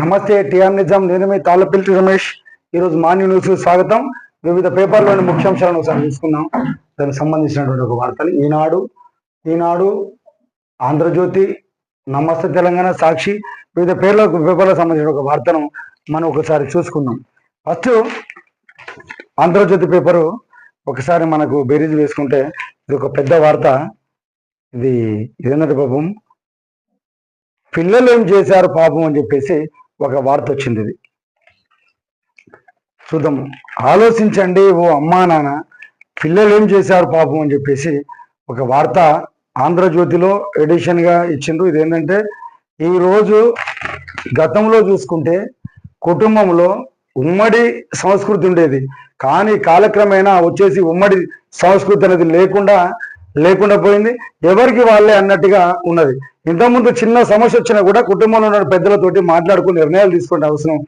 నమస్తే టిఆర్ నిజాం నేను మీ తాళ్ళపిల్లి రమేష్. ఈరోజు మార్నింగ్ న్యూస్ స్వాగతం. వివిధ పేపర్లోని ముఖ్యాంశాలను ఒకసారి తీసుకుందాం దానికి సంబంధించినటువంటి ఒక వార్తలు. ఈనాడు ఈనాడు ఆంధ్రజ్యోతి నమస్తే తెలంగాణ సాక్షి వివిధ పేర్ల పేపర్లకు సంబంధించిన ఒక వార్తను మనం ఒకసారి చూసుకుందాం. ఫస్ట్ ఆంధ్రజ్యోతి పేపరు ఒకసారి మనకు బేరీజ్ వేసుకుంటే ఇది ఒక పెద్ద వార్త. ఇది ఇదేంటంటే పాపం పిల్లలు ఏం చేశారు పాపం అని చెప్పేసి ఒక వార్త వచ్చింది ఇది. చూద్దాం. ఆలోచించండి ఓ అమ్మా నాన్న పిల్లలు ఏం చేశారు పాపం అని చెప్పేసి ఒక వార్త ఆంధ్రజ్యోతిలో ఎడిషన్గా ఇచ్చిండ్రు. ఇది ఏంటంటే ఈరోజు గతంలో చూసుకుంటే కుటుంబంలో ఉమ్మడి సంస్కృతి ఉండేది. కానీ కాలక్రమేణా వచ్చేసి ఉమ్మడి సంస్కృతి అనేది లేకుండా లేకుండా పోయింది. ఎవరికి వాళ్ళే అన్నట్టుగా ఉన్నది. ఇంతకుముందు చిన్న సమస్య వచ్చినా కూడా కుటుంబంలో ఉన్న పెద్దలతోటి మాట్లాడుకుని నిర్ణయాలు తీసుకునే అవసరం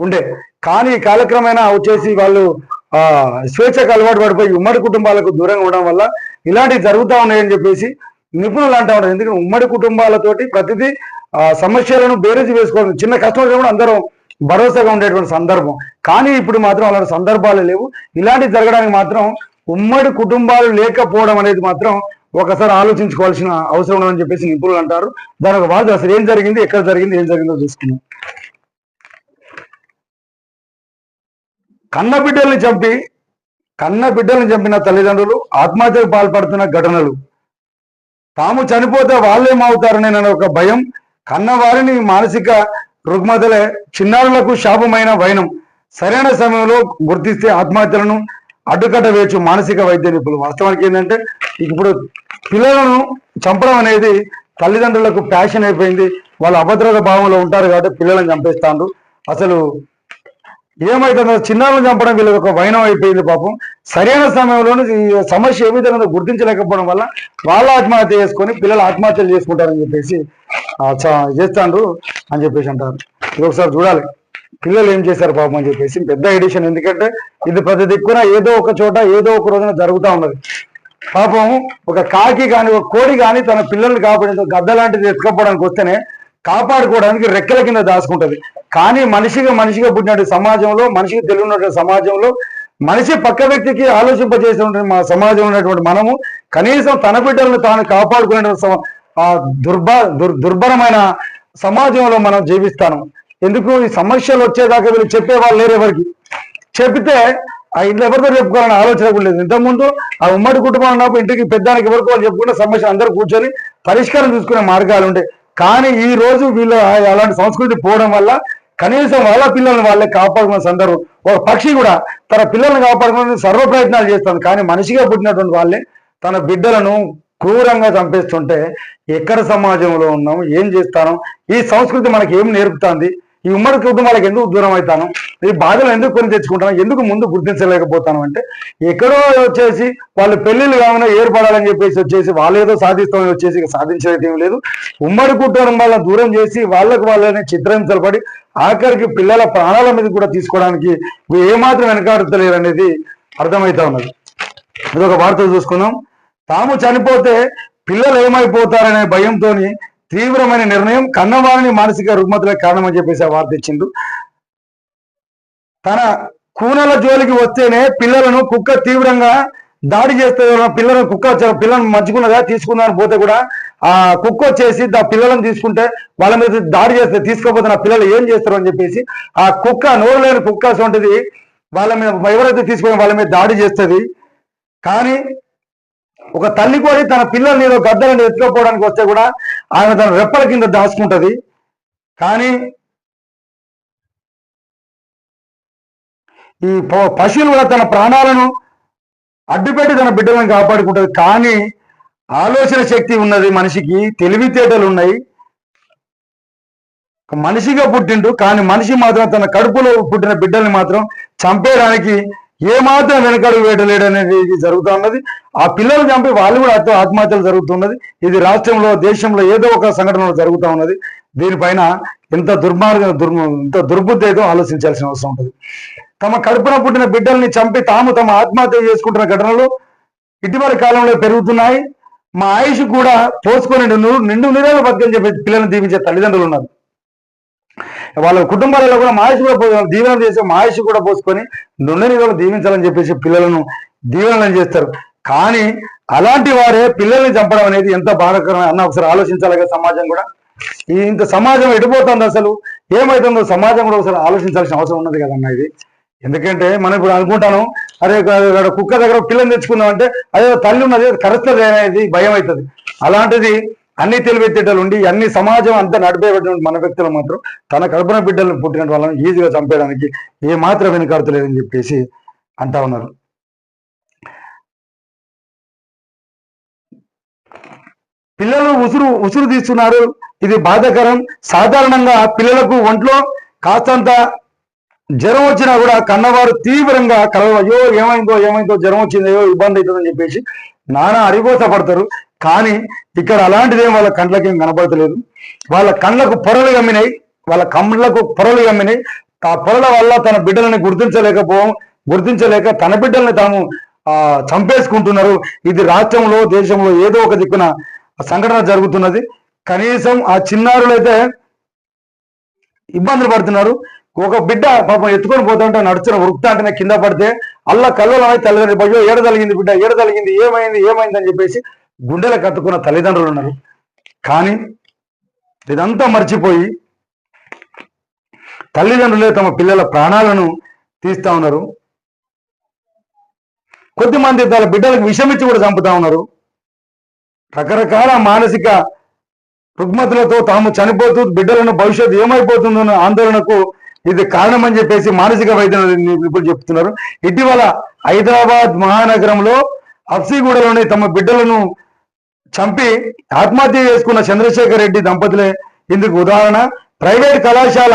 ఉండే. కానీ కాలక్రమేణా వచ్చేసి వాళ్ళు ఆ స్వేచ్ఛకు అలవాటు పడిపోయి ఉమ్మడి కుటుంబాలకు దూరంగా ఉండడం వల్ల ఇలాంటివి జరుగుతూ ఉన్నాయని చెప్పేసి నిపుణులు అంటా ఉంటారు ఎందుకంటే ఉమ్మడి కుటుంబాలతోటి ప్రతిదీ ఆ సమస్యలను బేరేజ్ వేసుకోవడం చిన్న కష్టం కూడా అందరం భరోసాగా ఉండేటువంటి సందర్భం. కానీ ఇప్పుడు మాత్రం అలాంటి సందర్భాలు లేవు. ఇలాంటివి జరగడానికి మాత్రం ఉమ్మడి కుటుంబాలు లేకపోవడం అనేది మాత్రం ఒకసారి ఆలోచించుకోవాల్సిన అవసరం ఉందని చెప్పేసి నిపుణులు అంటారు. దాని ఒక బాధ అసలు ఏం జరిగింది ఎక్కడ జరిగింది ఏం జరిగిందో చూసుకున్నాం కన్న బిడ్డల్ని చంపి కన్న బిడ్డల్ని చంపిన తల్లిదండ్రులు ఆత్మహత్యకు పాల్పడుతున్న ఘటనలు. తాము చనిపోతే వాళ్ళేమవుతారనే ఒక భయం. కన్నవారిని మానసిక రుగ్మతలే చిన్నారులకు శాపమైన వైనం. సరైన సమయంలో గుర్తిస్తే ఆత్మహత్యలను అడ్డుకట్ట వేయచ్చు మానసిక వైద్య నిపుణులు వాస్తవానికి ఏంటంటే ఇప్పుడు పిల్లలను చంపడం అనేది తల్లిదండ్రులకు ప్యాషన్ అయిపోయింది. వాళ్ళు అభద్రత భావంలో ఉంటారు కాబట్టి పిల్లలను చంపేస్తాండ్రు. అసలు ఏమైతుందో చిన్నారులను చంపడం వీళ్ళకి ఒక వైనం అయిపోయింది పాపం. సరైన సమయంలోనూ ఈ సమస్య ఏ విధంగా గుర్తించలేకపోవడం వల్ల వాళ్ళ ఆత్మహత్య చేసుకొని పిల్లలు ఆత్మహత్యలు చేసుకుంటారని చెప్పేసి చేస్తాండ్రు అని చెప్పేసి అంటారు. ఇది ఒకసారి చూడాలి. పిల్లలు ఏం చేశారు పాపం అని చెప్పేసి పెద్ద ఎడిషన్ ఎందుకంటే ఇది ప్రతి దిక్కున ఏదో ఒక చోట ఏదో ఒక రోజున జరుగుతూ ఉన్నది. పాపం ఒక కాకి కానీ ఒక కోడి కానీ తన పిల్లల్ని కాపాడే గద్ద లాంటిది ఎత్తుకపోవడానికి వస్తేనే కాపాడుకోవడానికి రెక్కల కింద దాచుకుంటది. కానీ మనిషిగా మనిషిగా పుట్టినటువంటి సమాజంలో మనిషికి తెలియనటువంటి సమాజంలో మనిషి పక్క వ్యక్తికి ఆలోచింపజేసినటువంటి మా సమాజంలో ఉన్నటువంటి మనము కనీసం తన బిడ్డలను తాను కాపాడుకునే సమ- దుర్భ దుర్ దుర్భరమైన సమాజంలో మనం జీవిస్తాను ఎందుకు? ఈ సమస్యలు వచ్చేదాకా వీళ్ళు చెప్పేవాళ్ళు లేరు ఎవరికి? చెప్తే ఆ ఇంట్లో ఎవరితో చెప్పుకోవాలని ఆలోచన కూడా లేదు. ఇంతకుముందు ఆ ఉమ్మడి కుటుంబం ఉన్నప్పుడు ఇంటికి పెద్దానికి ఎవరికో వాళ్ళు చెప్పుకున్న సమస్య అందరూ కూర్చొని పరిష్కారం చూసుకునే మార్గాలు ఉంటాయి కానీ ఈ రోజు వీళ్ళు అలాంటి సంస్కృతి పోవడం వల్ల కనీసం వాళ్ళ పిల్లల్ని వాళ్ళే కాపాడుకున్న సందర్భం. ఒక పక్షి కూడా తన పిల్లల్ని కాపాడుకునే సర్వ ప్రయత్నాలు చేస్తుంది. కానీ మనిషిగా పుట్టినటువంటి వాళ్ళే తన బిడ్డలను క్రూరంగా చంపేస్తుంటే ఎక్కడ సమాజంలో ఉన్నాం? ఏం చేస్తాను ఈ సంస్కృతి మనకి ఏం నేర్పుతుంది? ఈ ఉమ్మడి కుటుంబాలకు ఎందుకు దూరం అవుతాను? ఈ బాధలు ఎందుకు కొని తెచ్చుకుంటాను? ఎందుకు ముందు గుర్తించలేకపోతాను? అంటే ఎక్కడో వచ్చేసి వాళ్ళు పెళ్ళిళ్ళు కాకుండా ఏర్పడాలని చెప్పేసి వచ్చేసి వాళ్ళు ఏదో సాధిస్తామని వచ్చేసి సాధించేది ఏం లేదు. ఉమ్మడి కుటుంబాలను దూరం చేసి వాళ్ళకు వాళ్ళని చిత్రహింసలు ఆఖరికి పిల్లల ప్రాణాల మీద కూడా తీసుకోవడానికి ఏమాత్రం వెనకాడుతలేరు అనేది అర్థమవుతా ఉన్నది. ఇది ఒక వార్త చూసుకుందాం. తాము చనిపోతే పిల్లలు ఏమైపోతారనే భయంతోని తీవ్రమైన నిర్ణయం కన్నవారిని మానసిక రుగ్మతలకు కారణమని చెప్పేసి ఆ వార్త ఇచ్చిండు. తన కూనల జోలికి వస్తేనే పిల్లలను కుక్క తీవ్రంగా దాడి చేస్తే పిల్లలను కుక్క పిల్లలను మంచుకున్నదా తీసుకున్నాను పోతే కూడా ఆ కుక్క వచ్చేసి ఆ పిల్లలను తీసుకుంటే వాళ్ళ మీద దాడి చేస్తే తీసుకోపోతే నా పిల్లలు ఏం చేస్తారు అని చెప్పేసి ఆ కుక్క నోరు లేని కుక్క వంటిది వాళ్ళ మీద ఎవరైతే తీసుకొని వాళ్ళ మీద దాడి చేస్తుంది. కానీ ఒక తల్లి కోడి తన పిల్లల్ని ఏదో గద్దలని ఎత్తుకోపోవడానికి వస్తే కూడా ఆమె తన రెప్పల కింద దాచుకుంటది. కానీ ఈ ప- పశువులు కూడా తన ప్రాణాలను అడ్డుపెట్టి తన బిడ్డలను కాపాడుకుంటుంది. కానీ ఆలోచన శక్తి ఉన్నది మనిషికి తెలివితేటలు ఉన్నాయి. మనిషిగా పుట్టిండు కానీ మనిషి మాత్రం తన కడుపులో పుట్టిన బిడ్డల్ని మాత్రం చంపేయడానికి ఏమాత్రం వెనకడుగు వేయలేడు అనేది ఇది జరుగుతూ ఉన్నది. ఆ పిల్లలు చంపి వాళ్ళు కూడా ఆత్మహత్యలు జరుగుతున్నది ఇది రాష్ట్రంలో దేశంలో ఏదో ఒక సంఘటనలో జరుగుతూ ఉన్నది. దీనిపైన ఎంత దుర్మార్గం దుర్ ఇంత దుర్బుద్ధి ఏదో ఆలోచించాల్సిన అవసరం ఉంటుంది. తమ కడుపున పుట్టిన బిడ్డల్ని చంపి తాము తమ ఆత్మహత్య చేసుకుంటున్న ఘటనలు ఇటీవల కాలంలో పెరుగుతున్నాయి. మా ఆయుష్ కూడా పోసుకొని నిండు నిండు నిరాలు బతికని చెప్పి పిల్లల్ని దీవించే తల్లిదండ్రులు ఉన్నారు. వాళ్ళ కుటుంబాలలో కూడా మహేష్ కూడా పో- దీవెన చేసి మా కూడా పోసుకొని నుండని రోజులు దీవించాలని చెప్పేసి పిల్లలను దీవెనలను చేస్తారు. కానీ అలాంటి వారే పిల్లల్ని చంపడం అనేది ఎంత బాధకరం అన్న ఒకసారి ఆలోచించాలి కదా సమాజం కూడా. ఇంత సమాజం ఎడిపోతుంది అసలు. ఏమైతుందో సమాజం కూడా ఒకసారి ఆలోచించాల్సిన అవసరం ఉన్నది కదన్న ఇది. ఎందుకంటే మనం ఇప్పుడు అనుకుంటాను అరే కుక్క దగ్గర పిల్లని తెచ్చుకుందాం అంటే అదే తల్లి ఉన్నది కరుస్తుంది అనేది భయం అవుతుంది అలాంటిది అన్ని తెలివితేటలు ఉండి అన్ని సమాజం అంతా నడిపేటువంటి మన వ్యక్తులు మాత్రం తన కల్పన బిడ్డలను పుట్టిన వాళ్ళని ఈజీగా చంపేయడానికి ఏ మాత్రం వెనుకాడతలేదని చెప్పేసి అంటా ఉన్నారు. పిల్లలు ఉసురు ఉసురు తీస్తున్నారు. ఇది బాధాకరం. సాధారణంగా పిల్లలకు ఒంట్లో కాస్తంత జ్వరం వచ్చినా కూడా కన్నవారు తీవ్రంగా కలవ అయ్యో ఏమైందో ఏమైందో జ్వరం వచ్చిందో ఇబ్బంది అవుతుందని చెప్పేసి నానా అరిగోత పడతారు. కానీ ఇక్కడ అలాంటిదేం వాళ్ళ కండ్లకి ఏం వాళ్ళ కళ్ళకు పొరలు గమ్మినాయి వాళ్ళ కళ్ళకు పొరలు గమ్మినాయి ఆ పొరల వల్ల తన బిడ్డలని గుర్తించలేకపో గుర్తించలేక తన బిడ్డల్ని తాము ఆ చంపేసుకుంటున్నారు. ఇది రాష్ట్రంలో దేశంలో ఏదో ఒక దిక్కున సంఘటన జరుగుతున్నది. కనీసం ఆ చిన్నారులైతే ఇబ్బందులు పడుతున్నారు. ఒక బిడ్డ పాపం ఎత్తుకొని పోతుంటే నడుచున్న వృక్త అంటేనే కింద పడితే అల్ల కళ్ళలో తల్లిదండ్రులు అయ్యో ఏడ తలిగింది బిడ్డ? ఏడ తలిగింది ఏమైంది? ఏమైంది అని చెప్పేసి గుండెలు కత్తుకున్న తల్లిదండ్రులు ఉన్నారు. కానీ ఇదంతా మర్చిపోయి తల్లిదండ్రులే తమ పిల్లల ప్రాణాలను తీస్తా ఉన్నారు. కొద్దిమంది తన బిడ్డలకు విషమిచ్చి కూడా చంపుతా ఉన్నారు. రకరకాల మానసిక రుగ్మతులతో తాము చనిపోతూ బిడ్డలను భవిష్యత్తు ఏమైపోతుందన్న ఆందోళనకు ఇది కారణం అని చెప్పేసి మానసిక వైద్య నిపుణులు చెప్తున్నారు. ఇటీవల హైదరాబాద్ మహానగరంలో హఫ్సీగూడలోని తమ బిడ్డలను చంపి ఆత్మహత్య చేసుకున్న చంద్రశేఖర్ రెడ్డి దంపతులే. ఇందుకు ఉదాహరణ ప్రైవేట్ కళాశాల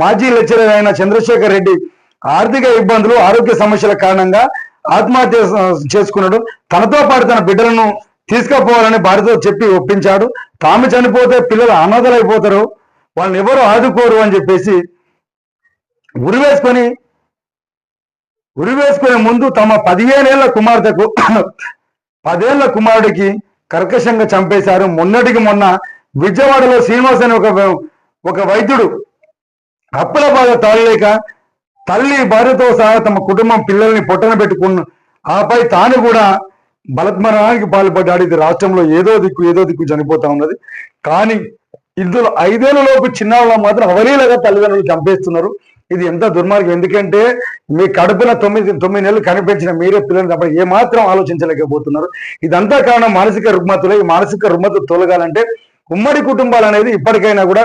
మాజీ లెక్చరర్ అయిన చంద్రశేఖర్ రెడ్డి ఆర్థిక ఇబ్బందులు ఆరోగ్య సమస్యల కారణంగా ఆత్మహత్య చేసుకున్నాడు. తనతో పాటు తన బిడ్డలను తీసుకుపోవాలని భార్యతో చెప్పి ఒప్పించాడు. తాము చనిపోతే పిల్లలు అనాథలైపోతారు. వాళ్ళని ఎవరు ఆదుకోరు అని చెప్పేసి ఉరివేసుకొని ఉరివేసుకునే ముందు తమ పదిహేనేళ్ళ కుమార్తెకు పదేళ్ళ కుమారుడికి కర్కశంగా చంపేశారు. మొన్నటికి మొన్న విజయవాడలో శ్రీనివాస్ అనే ఒక ఒక వైద్యుడు అప్పుల బాధ తాళలేక తల్లి భార్యతో సహా తమ కుటుంబం పిల్లల్ని పొట్టన పెట్టుకున్న ఆపై తాను కూడా బలత్మరణానికి పాల్పడ్డాడు. ఇది రాష్ట్రంలో ఏదో దిక్కు ఏదో దిక్కు చనిపోతా ఉన్నది. కానీ ఇందులో ఐదేళ్ళలోపు చిన్నవాళ్ళ మాత్రం అవలీలగా తల్లిదండ్రులు చంపేస్తున్నారు. ఇది ఎంత దుర్మార్గం. ఎందుకంటే మీ కడుపున తొమ్మిది తొమ్మిది నెలలు కనిపించిన మీరే పిల్లలు తప్ప ఏ మాత్రం ఆలోచించలేకపోతున్నారు. ఇదంతా కారణం మానసిక రుగ్మతులు. ఈ మానసిక రుగ్మత తొలగాలంటే ఉమ్మడి కుటుంబాలు అనేది ఇప్పటికైనా కూడా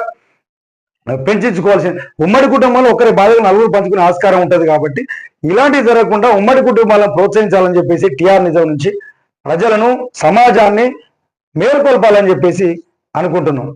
పెంచుకోవాల్సింది ఉమ్మడి కుటుంబంలో ఒకరి బాధలు నలుగురు పంచుకునే ఆస్కారం ఉంటుంది కాబట్టి ఇలాంటివి జరగకుండా ఉమ్మడి కుటుంబాలను ప్రోత్సహించాలని చెప్పేసి టిఆర్ నిజం నుంచి ప్రజలను సమాజాన్ని మేల్కొల్పాలని చెప్పేసి అనుకుంటున్నాం.